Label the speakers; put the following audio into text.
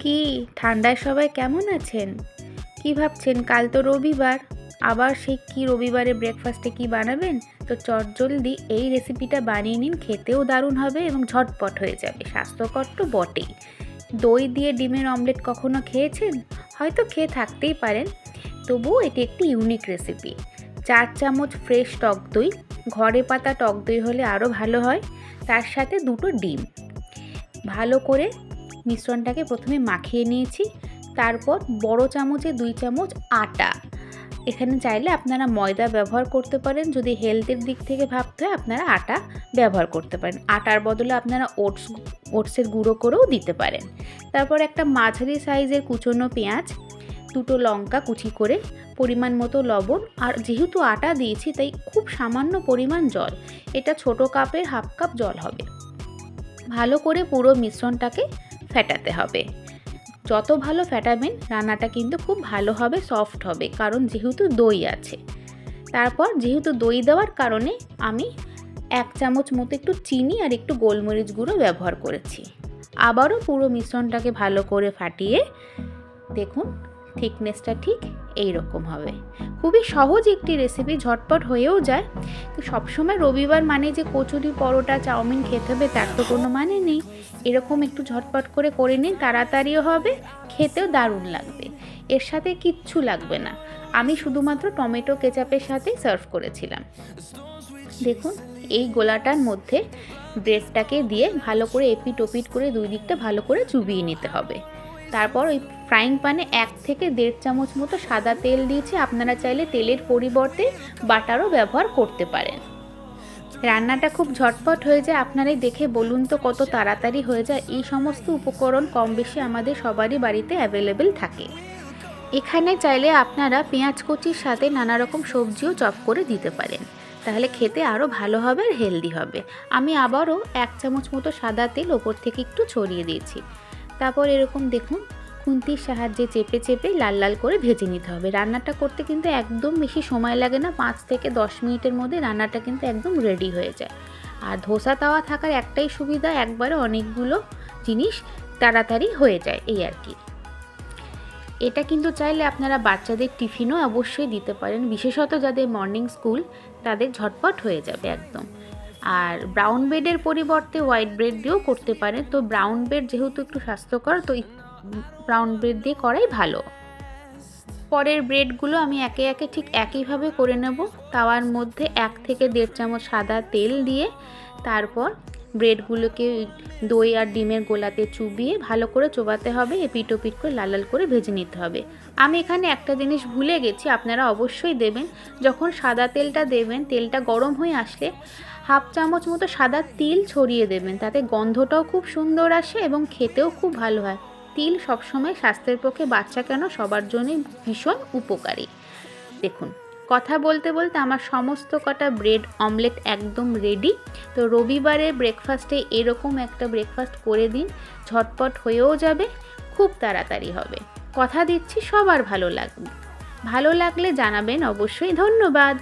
Speaker 1: কি? ঠান্ডায় সবাই কেমন আছেন? কি ভাবছেন? কাল তো রবিবার। আবার সেই কি রবিবারে ব্রেকফাস্টে কি বানাবেন? তো চটজলদি এই রেসিপিটা বানিয়ে নিন, খেতেও দারুণ হবে এবং ঝটপট হয়ে যাবে। স্বাস্থ্যকর তো বটেই। দই দিয়ে ডিমের অমলেট কখনো খেয়েছেন? হয়তো খেয়ে থাকতেই পারেন। তবুও এটি একটি ইউনিক রেসিপি চার চামচ ফ্রেশ টক দই। ঘরে পাতা টক দই হলে আরও ভালো হয়। তার সাথে দুটো ডিম। ভালো করে মিশ্রণটাকে প্রথমে মাখিয়ে নিয়েছি, তারপর বড় চামচে দুই চামচ আটা। এখানে চাইলে আপনারা ময়দা ব্যবহার করতে পারেন, যদি হেলথের দিক থেকে ভাবতে হয় আপনারা আটা ব্যবহার করতে পারেন। আটার বদলে আপনারা ওটস ওটসের গুঁড়ো করেও দিতে পারেন। তারপর একটা মাঝারি সাইজের কুচনো পেঁয়াজ, দুটো লঙ্কা কুচি করে পরিমাণ মতো লবণ, আর যেহেতু আটা দিয়েছি, তাই খুব সামান্য পরিমাণ জল। এটা ছোট কাপের হাফ কাপ জল হবে। ভালো করে পুরো মিশ্রণটাকে ফেটাতে হবে। যত ভালো ফেটাবেন, রান্নাটা কিন্তু খুব ভালো হবে সফট হবে, কারণ যেহেতু দই আছে। তারপর যেহেতু দই দেওয়ার কারণে আমি এক চামচ মতো একটু চিনি আর একটু গোলমরিচ গুঁড়ো ব্যবহার করেছি। আবারও পুরো মিশ্রণটাকে ভালো করে ফাটিয়ে দেখুন থিকনেসটা ঠিক এই রকম হবে। খুবই সহজ একটি রেসিপি ঝটপট হয়েও যায়। সবসময় রবিবার মানে যে কচুরি, পরোটা, চাউমিন খেতে হবে, তার তো কোনো মানে নেই। এরকম একটু ঝটপট করে করে নিন, তাড়াতাড়িও হবে, খেতেও দারুণ লাগবে। এর সাথে কিচ্ছু লাগবে না। আমি শুধুমাত্র টমেটো কেচাপের সাথেই সার্ভ করেছিলাম। দেখুন, এই গোলাটার মধ্যে ব্রেডটাকে দিয়ে ভালো করে এপিট ওপিট করে দুই দিকটা ভালো করে চুবিয়ে নিতে হবে। তারপর ওই ফ্রাইং প্যানে এক থেকে দেড় চামচ মতো সাদা তেল দিয়েছি। আপনারা চাইলে তেলের পরিবর্তে বাটারও ব্যবহার করতে পারেন। রান্নাটা খুব ঝটপট হয়ে যায়। আপনারাই দেখে বলুন তো কত তাড়াতাড়ি হয়ে যায়। এই সমস্ত উপকরণ কম বেশি আমাদের সবারই বাড়িতে অ্যাভেলেবেল থাকে। এখানে চাইলে আপনারা পেঁয়াজ কুচির সাথে নানা রকম সবজিও চপ করে দিতে পারেন। তাহলে খেতে আরও ভালো হবে আর হেলদি হবে। আমি আবারও এক চামচ মতো সাদা তেল ওপর থেকে একটু ছড়িয়ে দিয়েছি। তারপর এরকম দেখুন, খুন্তির সাহায্যে চেপে চেপে লাল লাল করে ভেজে নিতে হবে। রান্নাটা করতে কিন্তু একদম বেশি সময় লাগে না, পাঁচ থেকে দশ মিনিটের মধ্যে রান্নাটা কিন্তু একদম রেডি হয়ে যায়। আর ধোসা তাওয়া থাকার একটাই সুবিধা, একবারে অনেকগুলো জিনিস তাড়াতাড়ি হয়ে যায়, এই আর কি। এটা কিন্তু চাইলে আপনারা বাচ্চাদের টিফিনও অবশ্যই দিতে পারেন, বিশেষত যাদের মর্নিং স্কুল তাদের ঝটপট হয়ে যাবে একদম। আর ব্রাউন ব্রেডের পরিবর্তে হোয়াইট ব্রেড দিয়েও করতে পারেন তো ব্রাউন ব্রেড যেহেতু একটু স্বাস্থ্যকর, তো ব্রাউন ব্রেড দিয়ে করাই ভালো। পরের ব্রেডগুলো আমি একে একে ঠিক একইভাবে করে নেব। তাওয়ার মধ্যে এক থেকে দেড় চামচ সাদা তেল দিয়ে তারপর ব্রেডগুলোকে দই আর ডিমের গোলাতে চুবিয়ে ভালো করে চোবাতে হবে এপিট ওপিট করে লাল লাল করে ভেজে নিতে হবে। আমি এখানে একটা জিনিস ভুলে গেছি, আপনারা অবশ্যই দেবেন। যখন সাদা তেলটা দেবেন, তেলটা গরম হয়ে আসলে হাফ চামচ মতো সাদা তিল ছড়িয়ে দেবেন। তাতে গন্ধটাও খুব সুন্দর আসে এবং খেতেও খুব ভালো হয়। তিল সবসময় স্বাস্থ্যের পক্ষে বাচ্চা কেন সবার জন্যই ভীষণ উপকারী। দেখুন, কথা বলতে বলতে আমার সমস্ত কটা ব্রেড অমলেট একদম রেডি। তো রবিবারে ব্রেকফাস্টে এরকম একটা ব্রেকফাস্ট করে দিন, ঝটপট হয়েও যাবে, খুব তাড়াতাড়ি হবে। কথা দিচ্ছি, সবার ভালো লাগবে। ভালো লাগলে জানাবেন, অবশ্যই ধন্যবাদ।